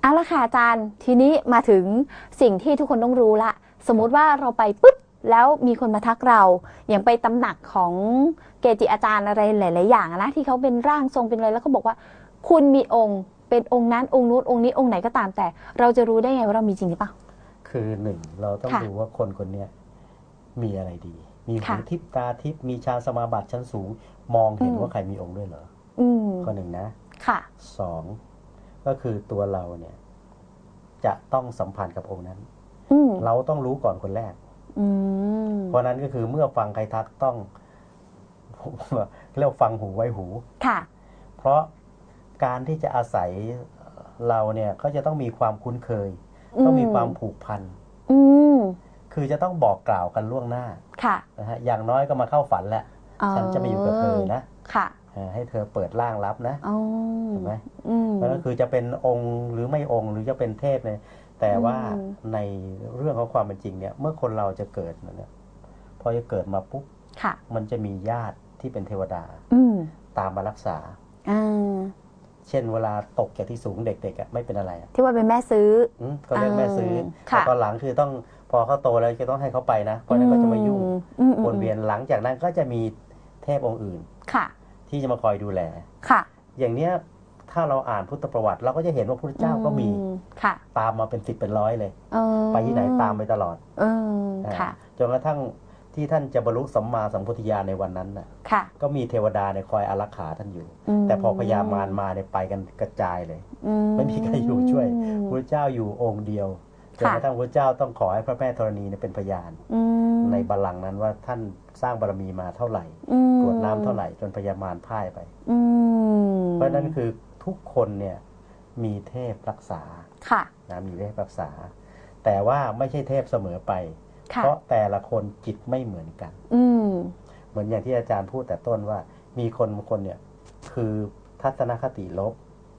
เอาละค่ะอาจารย์ ทีนี้มาถึงสิ่งที่ทุกคนต้องรู้ละ สมมุติว่าเราไปปุ๊บแล้วมีคนมาทักเรา อย่างไปตำหนักของเกจิอาจารย์อะไรหลาย ๆ อย่างอะนะที่เขาเป็นร่างทรงเป็นอะไรแล้วเขาบอกว่า คุณมีองค์เป็นองค์นั้นองค์นู้นองค์นี้องค์ไหนก็ตามแต่ เราจะรู้ได้ไงว่าเรามีจริงหรือเปล่า คือหนึ่งเราต้องค่ะดูว่าคนคนเนี้ยมีอะไรดี มีหูค่ะทิพย์ตาทิพย์มีฌานสมาบัติชั้นสูง มองเห็นอืม ว่าใครมีองค์ด้วยเหรออืมข้อหนึ่งนะค่ะ สอง ก็คือตัวเราเนี่ย จะต้องสัมพันธ์กับองค์นั้นอืมเราต้องรู้ก่อนคนแรกอืมเพราะนั้นก็คือเมื่อฟังใครทักต้องเรียกว่าฟังหูไว้หูค่ะ เพราะการที่จะอาศัยเราเนี่ยก็จะต้องมีความคุ้นเคย ต้องมีความผูกพันอืมคือจะต้องบอกกล่าวกันล่วงหน้า ค่ะนะฮะอย่างน้อยก็มาเข้าฝันแหละ ฉันจะมาอยู่กับเธอนะ ค่ะเออ ให้เธอเปิดร่างรับนะอ๋อเห็นไหมอืมเพราะฉะนั้นคือจะเป็นองค์หรือไม่องค์หรือจะเป็นเทพเนี่ยแต่ว่าอืมในเรื่องของความเป็นจริงเนี่ย เมื่อคนเราจะเกิดเนี่ยพอจะเกิดมาปุ๊บค่ะมันจะมีญาติที่เป็นเทวดาอืมตามมารักษาอ่าเช่นเวลาตกจากที่สูงเด็กๆอะไม่เป็นอะไรอะที่ว่าเป็นแม่ซื้ออืมก็เรียกแม่ซื้อค่ะแต่ตอนหลังคือต้องพอเขาโตแล้วจะต้องให้เขาไปนะเพราะฉะนั้นก็จะมายุ่งอืมอืมวนเวียนหลังจากนั้นก็จะมีเทพองค์อื่นค่ะ ที่จะมาคอยดูแล ค่ะ อย่างเนี้ยถ้าเราอ่านพุทธประวัติ เราก็จะเห็นว่าพระพุทธเจ้าก็มีอืค่ะตามมาเป็นสิบเป็นร้อยเลย เออไปที่ไหนตามไปตลอดเอออ่าค่ะ จนกระทั่งที่ท่านจะบรรลุสัมมาสัมพุทธญาณในวันนั้นน่ะค่ะก็มีเทวดาในยคอยอารักขาท่านอยู่ มแต่พอพญามารมาเนี่ยไปกันกระจายเลยอืไม่มีใครอยู่ช่วย พระเจ้าอยู่องค์เดียว จนค่ะกระทั่งพระเจ้าต้องขอให้พระแม่ธรณีเนี่ยเป็นพยานอืมในบัลลังก์นั้นว่าท่านสร้างบารมีมาเท่าไหร่อืมกรวดน้ำเท่าไหร่จนพญามารพ่ายไปอืมเพราะฉะนั้นคือทุกคนเนี่ยมีเทพรักษาค่ะนะมีเทพรักษา แต่ว่าไม่ใช่เทพเสมอไปค่ะเพราะแต่ละคนจิตไม่เหมือนกันอืมเหมือนอย่างที่อาจารย์พูดแต่ต้นว่า มีคนบางคนเนี่ยคือทัศนคติลบ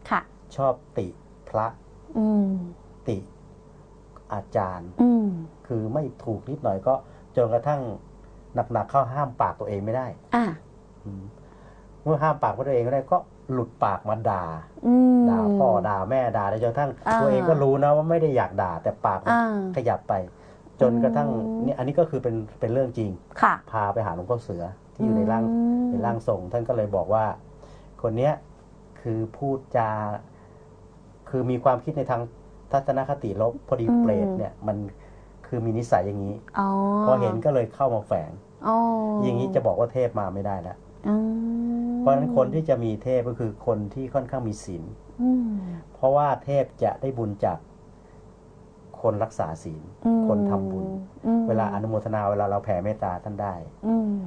ค่ะชอบติพระอืมติ อาจารย์อืมคือไม่ถูกนิดหน่อยก็จนกระทั่งหนักๆเข้าห้ามปากตัวเองไม่ได้อะอืมเมื่อห้ามปากตัวเองไม่ได้ก็หลุดปากมาด่าอืมด่าพ่อด่าแม่ด่าจนกระทั่งอ่าตัวเองก็รู้นะว่าไม่ได้อยากด่า แต่ปากมันอ่าขยับไป จนกระทั่งอืมเนี่ยอันนี้ก็คือเป็นเป็นเรื่องจริงค่ะพาไปหาหลวงพ่อเสือที่อยู่ในร่างอืมในร่างทรงท่านก็เลยบอกว่า คนเนี้ยคือพูดจาคือมีความคิดในทาง ทัศนคติลบพอดีเปรตเนี่ยมันคือมีนิสัยอย่างนี้อ๋อพอเห็นก็เลยเข้ามาแฝงอ๋อออย่างนี้จะบอกว่าเทพมาไม่ได้แล้วอืมเพราะฉะนั้นคนที่จะมีเทพก็คือคนที่ค่อนข้างมีศีลอืมเพราะว่าเทพจะได้บุญจากคนรักษาศีลอืมคนทำบุญอืมเวลาอนุโมทนาเวลาเราแผ่เมตตาท่านได้อืม